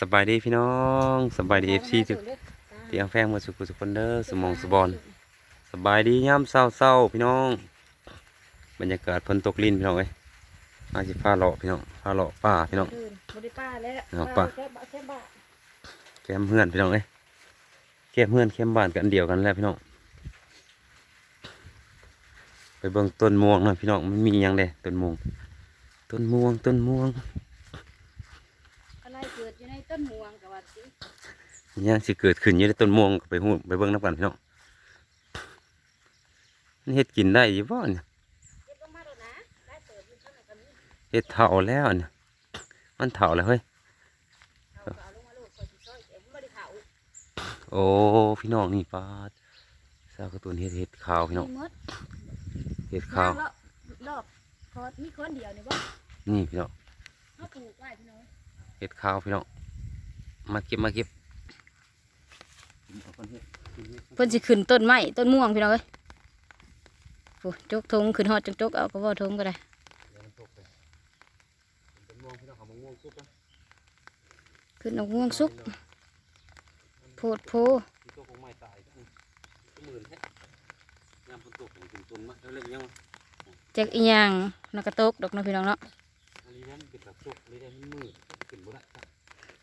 สบายดีพี่น้องสบายดีเอฟซีทุกเตียงแฟงมาสุขุสุขคนเด้อสมองสบอนสบายดีย่ำเศร้าเศร้าๆพี่น้อง บรรยากาศฝนตกลินพี่น้องเอ้ยมาสิพาเลาะพี่น้องพาเลาะป่าพี่น้องอื่นบริป้าแล้วเอาป่ะแค่บะแค่บะแคมเพื่อนพี่น้องเอ้ยแคมเพื่อนแคมบ้านกันอันเดียวกันแหล้วพี่น้อง ไปเบิ่งต้นม่วงหนะพี่น้องมันมีอหยังเด้ต้นม่วงต้นม่วงต้นม่วง อะไรเกิดอยู่ใน ต้นม่วงกับว่าสิอิหยังสิเกิดขึ้นอยู่ในต้นม่วงก็ไปหูไปเบิ่งน้ำกันพี่น้องมันเฮ็ดกินได้อยู่บ่เนี่ยเก็บลงมาแล้วนะได้เติบอยู่ข้างในกันนี้เฮ็ดเท่าแล้วเนี่ยมันเท่าแล้วเฮ้ยเอาก็เอาลงมาลูกคอยสิซอยเดี๋ยวมันบ่ได้เผาโอ้พี่น้องนี่ปาดสาวการ์ตูนเฮ็ดเฮ็ดขาวพี่น้องมีมดเฮ็ดขาวรอบรอบคอมีคนเดียวนี่บ่นี่พี่น้องเฮาปลูกไว้พี่น้องเฮ็ดขาวพี่น้อง มาเก็บมาเก็บเพิ่นสิขึ้นต้นไม้ต้นม่วงพี่น้องเอ้ยโอ้จกทงขึ้นฮอดจกจกเอาก็บ่ทงก็ได้ขึ้นเอาม่วงสุกโพดโพตัวของไม้ตายก็หมื่นแท้ยามฝนตกของถึงต้นมาแล้วเรื่องยังวะจักอีหยังนักกระตกดอกเนาะพี่น้องเนาะ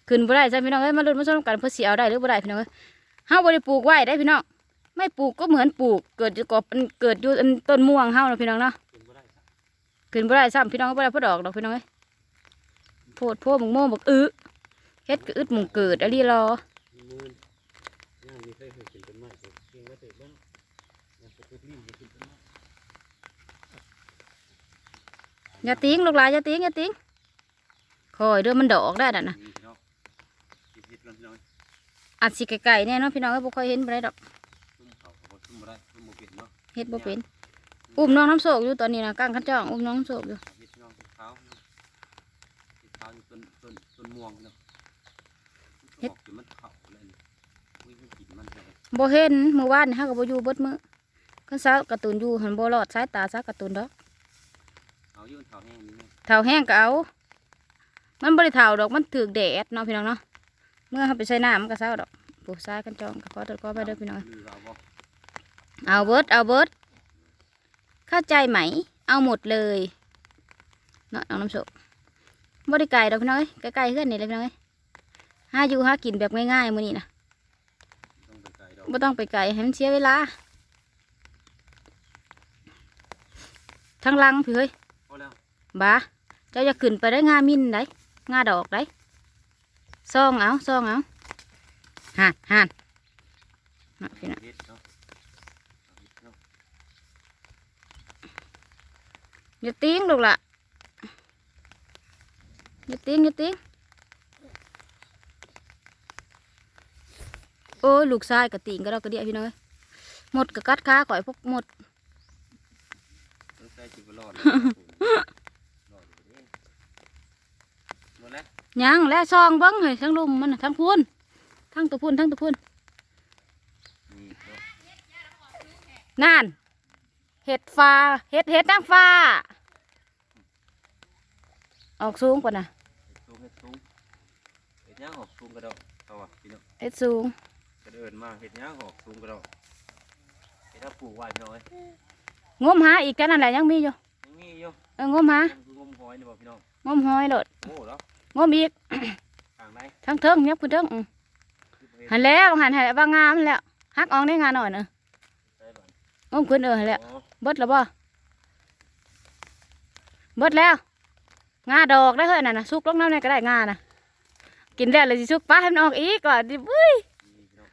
ขึ้นบ่ได้ครับขึ้นบ่ได้จ้ะพี่น้องเอ้ยมาลุ้นมาชมกันเพื่อสิเอาได้หรือบ่ได้พี่น้องเอ้ยเฮาบ่ได้ปลูกไว้ได้พี่น้องไม่ปลูกก็เหมือนปลูก เกิดอยู่กอบมันเกิดอยู่อันต้นม่วงเฮาเนาะพี่น้องเนาะขึ้นบ่ได้ครับขึ้นบ่ได้ซ้ำพี่น้องบ่ได้พอดอกดอกพี่น้องเอ้ยโพดโพบักโม่บักอึเฮ็ดก็อึดมุงเกิดอะลีรอมีมืนย่างมีใครเตี้ยเก่งไว้เตะบ้างย่างไปตกลิ้นไปขึ้นต้นไม้อย่าติ้งลูกหลานอย่าติ้งอย่าติ้งคอยเด้อมันดอกได้น่ะนะ นี่พี่น้องเก็บเห็ดกันพี่น้อง อาจสิไกลๆแน่เนาะพี่น้องเอ้ยบ่ค่อยเห็นบ่ได้ดอกซุ่มเขาเขาบ่ซุ่มบ่ได้ซุ่มบ่เป็นเนาะเฮ็ดบ่เป็น อุ้มน้องน้ำโศกอยู่ตอนนี้นะก้างขันจ้องอุ้มน้องน้ำโศกอยู่เห็ดพี่น้องเห็ดขาวเนาะเห็ดขาวอยู่ต้นต้นต้นม่วงพี่น้องเห็ดมันเข่าเลยนี่อุ้ยมันกินมันแท้บ่เห็นเมื่อวานนี่เฮาก็บ่อยู่เบิดมื้อคันซาการ์ตูนอยู่หันบ่รอดสายตาซาการ์ตูนดอกเอาอยู่มันเข่าแห้งนี่ไงเถาแห้งก็เอา มันบ่ได้เถาดอกมันถึกแดดเนาะพี่น้องเนาะ เมื่อเขาไปใส่น้ำมันก็เศร้าดอกปลูกซ้ายกันจองก็ขอตัวก็ไปเด้อพี่น้องลือเอาบ่เอาเบิดเอาเบิดเข้าใจไหม เอาหมดเลยเนาะน้องน้ำโชคบ่ได้ไก่ดอกพี่น้องเอ้ยใกล้ๆเพื่อนนี่เลยพี่น้องเอ้ยหาอยู่หากินแบบง่ายๆมื้อนี้นะต้องไปไกลดอกบ่ต้องไปไกลให้มันเสียเวลาทั้งลังพี่เฮ้ยพอแล้วบ้าเจ้าจะขึ้นไปได้งามินได้งาดอกได้ ซองเอาซองเอาห่านห่านน่ะพี่น้องเห็ดเนาะเอาเห็ดเนาะอย่าติ้งลูกละอย่าติ้งอย่าติ้งโอ้ยลูกชายกระติงก็เรากระเดียพี่น้อยหมดกระกัดขาข่อยพวกหมด ต้องใส่จิบรอดเลยรอดอยู่เด้หมดแล้ว ยังและซองเบิ้งเฮ้ยทั้งลุมมันน่ะทั้งพูนทั้งตัวพูนทั้งตัวพูนนี่เนาะนั่น เห็ดฟ้าเห็ดเห็ดนางฟ้า ออกสูงกว่าน่ะเห็ดสูงเห็ดสูงเห็ดย่างออกสูงกระดอกเอาอะพี่น้องเห็ดสูงกระเดินมาเห็ดย่างออกสูงกระดอกเห็ดถ้าปลูกไว้พี่น้องเอ้ยงมหาอีกกันนั่นแหละยังมีอยู่ยังมีอยู่เอองมหายังคืองมหอยนี่บ่พี่น้องงมหอยโลดโอ้แล้ว งมอีกทางไหนทั้งเทิงยับขึ้นเทิงอืมหันแล้วหันหันแล้วบางงามแล้วฮักออกได้งานหน่อยเนอะใช่บ้านงมขึ้นเออหันแล้วอ๋อเบิดแล้วบ่เบิดแล้วงาดอกได้เฮ้ยน่ะนะสุกลงน้ำในก็ได้งาน่ะกินแล้วเลยสิสุกป้าให้มันออกอีกก่อนดิบุ้ยนี่พี่น้อง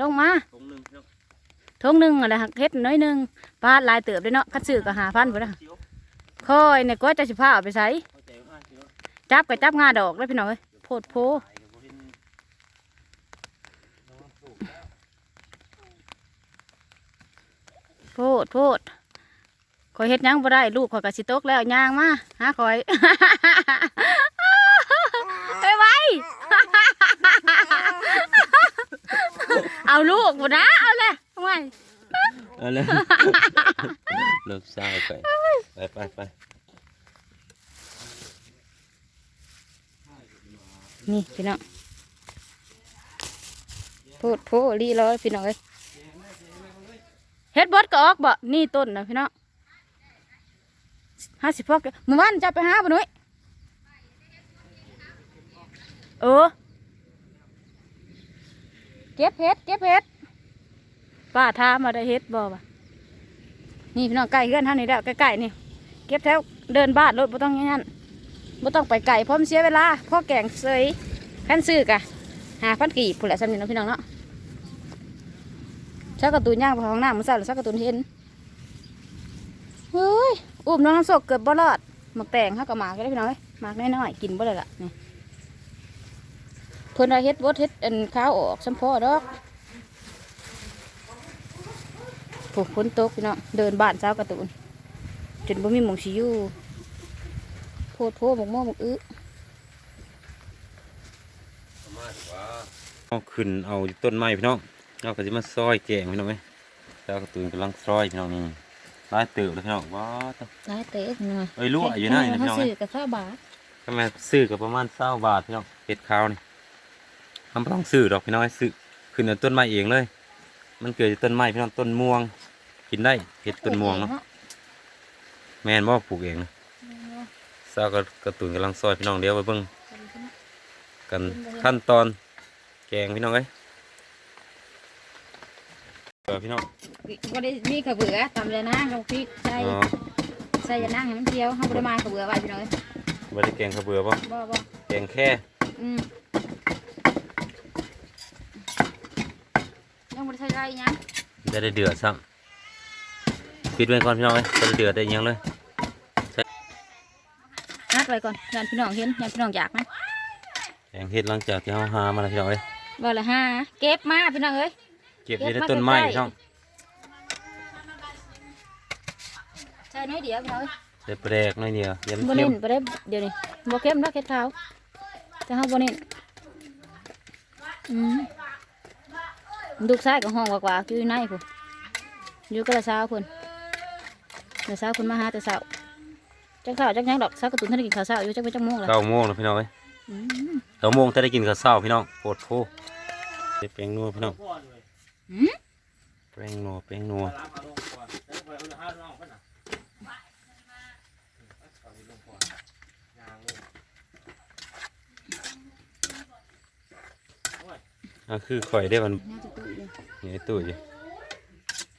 ลงมาตรงหนึงพี่น้องทงหนึ่งอะไรหักเฮ็ดน้อยหนึ่งปลาหลายเติบเลยเนาะคัดซื้อก็หาพันไปละจิ๋วคอยเนี่ยก็จะสิพาเอาไปใส่ จับก็จับงาดอกแล้วพี่น้องเอ้ยโพดโพตายกับบ่เห็นน้องปลูกแล้วโพดโพดคอยเฮ็ดยังบ่ได้ลูกคอยก็สิตกแล้วย่างมาหาคอยไปไว้เอาลูกบ่นะเอาเลยไว้เอาเลยลิกเศร้าไปไปไปไป นี่พี่น้องพูดโพลีรอพี่น้องเอ้ยเฮ็ดบดก็ออกบ่นี่ต้นนะพี่น้องห้าสิบพอกเด้อเมื่อวานจะไปหาบ่หนุ่ยเออเก็บเฮ็ดเก็บเฮ็ดป้าถามาได้เฮ็ดบ่บ่นี่พี่น้องใกล้เฮือนท่านี้แล้วใกล้ๆนี่ เก็บแถวเดินบ้านรถบ่ต้องอย่างนั้น บ่ต้องไปไกลเพราะมันเสียเวลาพ่อแกงเสยขั้นซื้อกะหาพันกี่ผู้แหละสำนีเนาพี่น้องเนาะชักกระตูนย่างไปห้องน้ำมันใส่หรือชักกระตูนเห็นเฮ้ยอุ้มน้องน้ำโศกเกือบบ่รอดหมักแตงเขากับหมากได้พี่น้องเอ้ยหมากน้อยๆกินบ่ได้ละนี่เพิ่นว่าเฮ็ดบดเฮ็ดอันข้าวออกสัมพอดอกโอ้ฝนตกพี่น้องเดินบ้านเช้ากระตูนจนบ่มีหมองสิยู่ ดโพหมกโม่หมกอื้อเอาขึ้นเอาอยู่ต้นไม้พี่น้องเราก็จะมาซอยแกงพี่น้องไหมแล้วการะตูนกำลังซอยพี่น้องนี่ร้ายเติบเลยพี่น้องว้าตะได้เตะพี่น้องเอ้ยรั่วอยู่นะนี่นะพี่น้องเขาเอ้ซื้ยอกับข้าวบาทก็มาซื้อกับประมาณเศร้าบาทพี่น้องเห็ดขาวนี่ทำต้องซื้อดอกพี่น้องให้ซื้อขึ้นเอาต้นไม้เองเลย มันเกิดจากต้นไม้พี่น้องต้นม่วง กินได้เห็ดต้นม่วงเนาะแม่นบ่ปลูกเองนะ เศร้าก็กระตุนกำลังซอยพี่น้องเดียวไปเบิ่งกันขั้นตอนแกงพี่น้องเอ้ยเออพี่น้องก็ได้มีข้าวเบื่อตำเลยนะลงพริกใส่อ๋อใส่ยานั่งให้มันเคี้ยวเขาบริมาข้าวเบื่อไว้พี่น้องเอ้ยบ่ได้แกงข้าวเบื่อป่ะบ่บ่แกงแค่อืมยังบริใส่ได้อีกยังจะได้เดือดซ้ำปิดไว้ก่อนพี่น้องเอ้ยจะได้เดือดได้อิหยังเลยนัด ไว้ก่อนยันพี่น้องเห็นยันพี่น้องอยากนะแกงเห็ดหลังจากที่เราหามาแล้วพี่น้องเอ้ยว่าละห้าเก็บมาพี่น้องเอ้ยเก็บอยู่ในเก็บมาต้นไม้ใกล้ๆพี่น้องใส่น้อยเดียวพี่น้องเอ้ยใส่แปลกหน่อยเดียวยันบ่เค็เน้มนบ่ได้เดี๋ยวนี้บ่เข้มดอกเค็ดขาวแต่เฮาบ่เน้นอืมลูกชายก็ห้องกว่าๆอยู่ในพุ่นอยู่กับละสาวพุ่นละสาวพุ่นมาหาแต่เช้า จักเช้าจักหยังดอกสาวกระตุ้นท่านได้กินข้าวเช้าอยู่จักไปจักโมงแล้วเก้าโมงแล้วพี่น้องเอ้ยอืมเก้าโมงจะได้กินข้าวเช้าพี่น้องโปรดโพใส่แป้งนัวพี่น้องหืมแป้งนัวแป้งนัวอะคือข่อยได้มันน่าจะตุ้ยเลยนี่ไอ้ตู้อยู่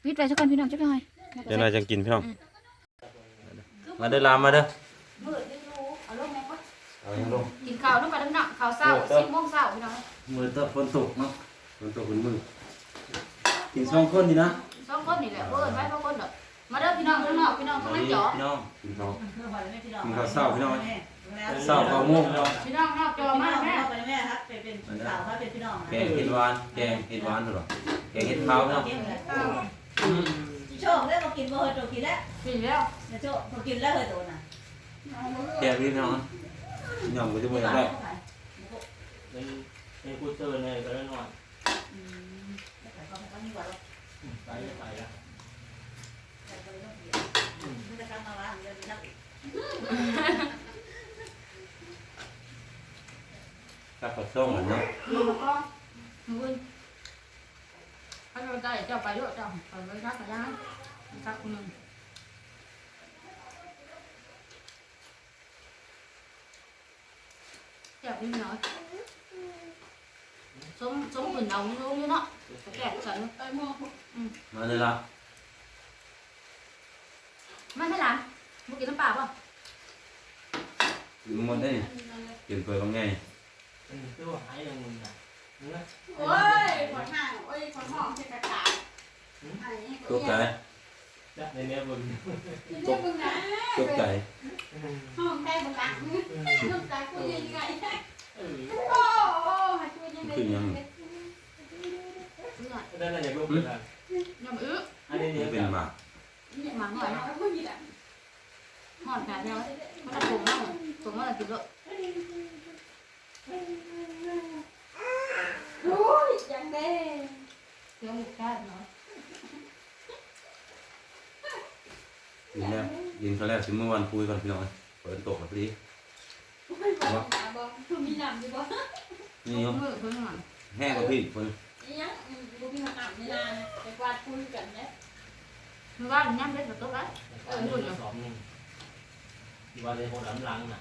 วิทย์ไปสักก่อนพี่น้องจักหน่อยเดี๋ยวเราจะกินพี่น้องมาเด้อลามมาเด้อมื้อนี้รู้เอาลงแม่ก่อนเอายังลงกินข้าวน้ำปลาน้ำหนักข้าวเช้าเออเออ10โมงเช้าพี่น้องมือตะฝนตกเนาะฝนตกฝนมือกินสองคนดีนะสองคนนี่แหละบ่เอิ้นไว้เพราะคนดอกมาเด้อพี่น้องข้างนอกพี่น้องข้างในจอพี่น้องกินข้าวกินข้าวเช้าพี่น้องเช้าข้าวโมงพี่น้องพี่น้องนอกจอมาแม่ไปแม่ครับไปเป็นสาวครับเป็นพี่น้องแกงเห็ดหวานแกงเห็ดหวานเหรอแกงเห็ดขาวพี่น้อง โชคได้มากินบ่เฮยตัวกินแล้วกินแล้วนะโชคมากินแล้วเฮยตัวน่ะแกงพี่น้องยำก็จะไม่ได้ในในกูเจอในก็ได้หน่อยไปจะไปละมันจะกำมาว่าเดี๋ยวนักกับผัดส้มเหมือนเนาะมีแล้วก็มึงให้เราได้เจ้าไปด้วยเจ้าไปไว้รักกันนะ สักคนหนึ่งเจ้าพี่น้อยสมสมเหมือนเรานี่รู้อยู่เนาะแก่ฉันเอ้ยมึงมาเลยละมันไม่หลานมึงกินน้ำปลาป่ะกินหมดได้กินเปลือกบางไงอืมคือว่าหายอย่างมึงนะมึงนะโอ้ยขนห่างโอ้ยขนห้องที่กระจายตกใจจับในเนี้ยมึงตกตกใจห้องใกล้บนหลังห้องใกล้คุยยังไงเออโอ้โอ้ให้คุยยังไงขึ้นยังได้อะไรอย่างลูกเป็นอะไรยำอื้ออันนี้เนี่ยเป็นหมากหมังหน่อยหอดแบบเดียวมันจะถุงมั่งถุงมั่งกินด้วยโอ้ยยังเด้เดี๋ยวหมูแค่น้อ ยินแล้วกินเขาแล้วถึงเมื่อวันคุยกันพี่น้องเปิดตกแล้วพอดีบอกบอมีน้ำดีบ่นี่ยมือเพิ่งหน่อยแห้งกว่าพี่คนยังบุมีมาอาบในนาไปกวาดคุยกันเนี่ยมันว่ามันย่ำเล็กกว่าตัวไว้เออหุ่นสอบหนึ่งที่ว่าเลยโหดหลังน่ะ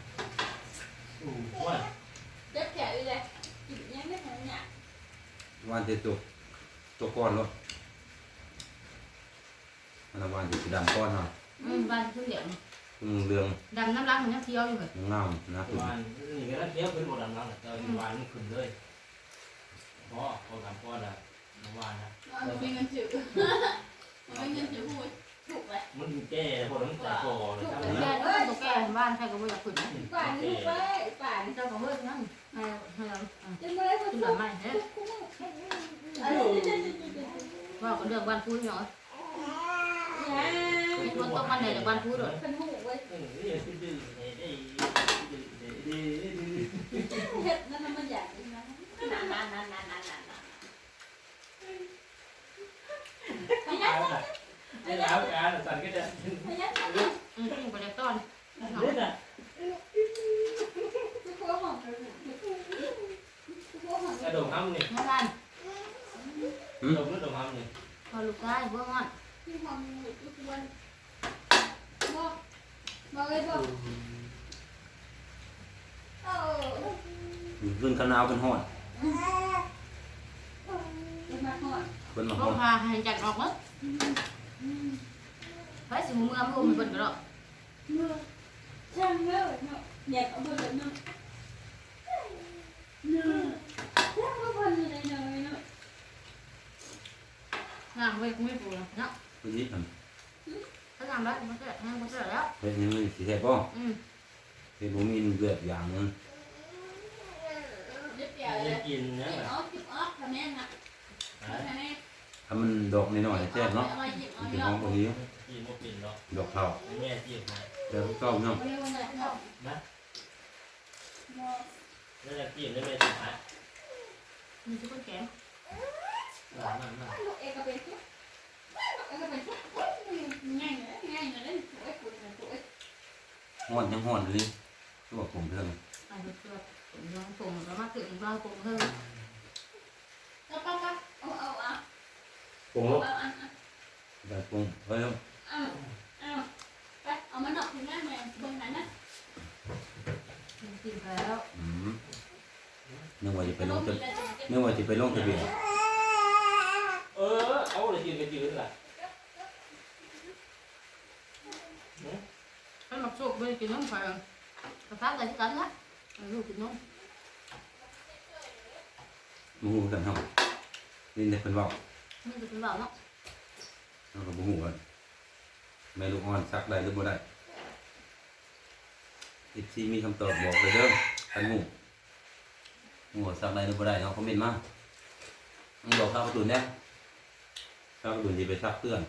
อู้ว่าเจ็บแขนเลยกินยังไม่ทันเนี่ยวันที่ตกตกก้อนรถอันนั้นวันที่ดำก้อนเนาะ อืมบ้านคือเหลี่ยมอืมเรื่องดำน้ำล้างมันยังเคี้ยวอยู่เลยน้ำนะคุณวานนี่ก็เทียบเป็นโหดหลังน่ะแต่วานมันขึ้นเลยเพราะเขาทำก้อนอะวานนะมันมีเงินจืดมันมีเงินจืดพูดถูกไหมมันแก่พอมันแต่คอเลยครับแก่ตัวแก่บ้านใครก็ไม่อยากขึ้นนะป่านนี่ไปป่านเจ้าของเฮ้ยนั่นให้ให้เราจะไม่ได้พูดขึ้นถูแบบกใหม่เฮ้ยเออว่ากันเรื่องบ้านพูดเนาะเนี่ย มีคนต้องมาเนี่ยจากบ้านพูดเลยเป็นหูไว้เออนี่ดื้อๆเด้ดื้อๆเด้ดื้อเห็ดนั่นมันใหญ่นะนานนานนานนานนานนานๆเอาล่ได้แล้วการสั่นก็จะพยัญชนะอืมขึ้นไปจากต้นเล่นอะกคนมองทุกคนมองกระโดดห้ำนี่แม่บ้านกระโดดกระโดดห้ำนี่พอลูกชายเบื้องอ่อนที่มองทุกคนมองมอง เลยบอกเออ ขึ้นขนาวเป็นหอด เป็นมาหอด เป็นมา ก็ หอด พาให้จัดออกมั้งไปสิมือมือมันเป็นกระโดด เมื่อช่างเมื่อเนาะอยากเอาไปเลยเนาะเนาะช่างว่าพันอะไรเนาะเนาะ งานเว้ยไม่ปูเนาะ เป็นนิดหนึ่ งถ้างานแล้วมันก็แห้งมันก็แล้วเป็นยังไงสีแทบป่ะอืมเป็นผมมีเลือดอย่างหนึงเด็กแก่เลจะยกินหนะยิบแบบออกหยิบออกทำแม่นะทำแม่ถ้ามันดอกน้อยๆแซ่บเนาะอะไรหยิบออมันกเป็นเยห้ออะงพอดีกินบ่เป็นหรอกดอกเท่าแม่จีบมาเดี๋ยวเก้าเนาะไม่รู้เลยเนาะแล้วจะกินได้แม่จีบมามีทุกคนแก่หลานมันมาลูกเอกเป็นทุกเอกเป็นทุกง่ายเลยง่ายเลยสวยคุณสวย หอนยังหอนเลยตัวผมเพิ่มอันนี้ก็น้องผมแล้วมาถึงบ้านผมเพิ่มเอาปั๊บปั๊บเอาเอาเอาโอ้เอาเอาแบบปรุงเฮ้ยเอาเอาไปเอามันออกถึงหน้าแม่เบิ่งไหนนะกินแล้วอืมนึกว่าจะไปลงทะนึกว่าจะไปลงทะเบียน เออเอาเลยกินกันจืดล่ะ ให้มาโชคไป กินน้ำไฟกระทะอะไรที่กันละลูกกินน้มูหูกันเฮานี่เนี่ยเป็นเว่าำนี่จะเป็นแบบเนาะเราก็บ่ฮู้ว่าแม่ลูกอ่อนซักได้หรือบ่ได้อีกทีมีคำตอบบอกเลยเด้อคันหมู่หมู่ซักได้หรือบ่ได้เนาะคอมเมนต์มามึงบอกข้าวประตูเนี่ยข้าวประตูสิไปซักเพื่อน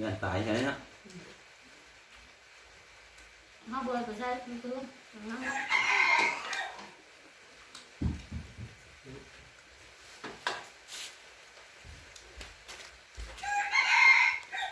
งานตายใช่ไหมนะ ห้าเ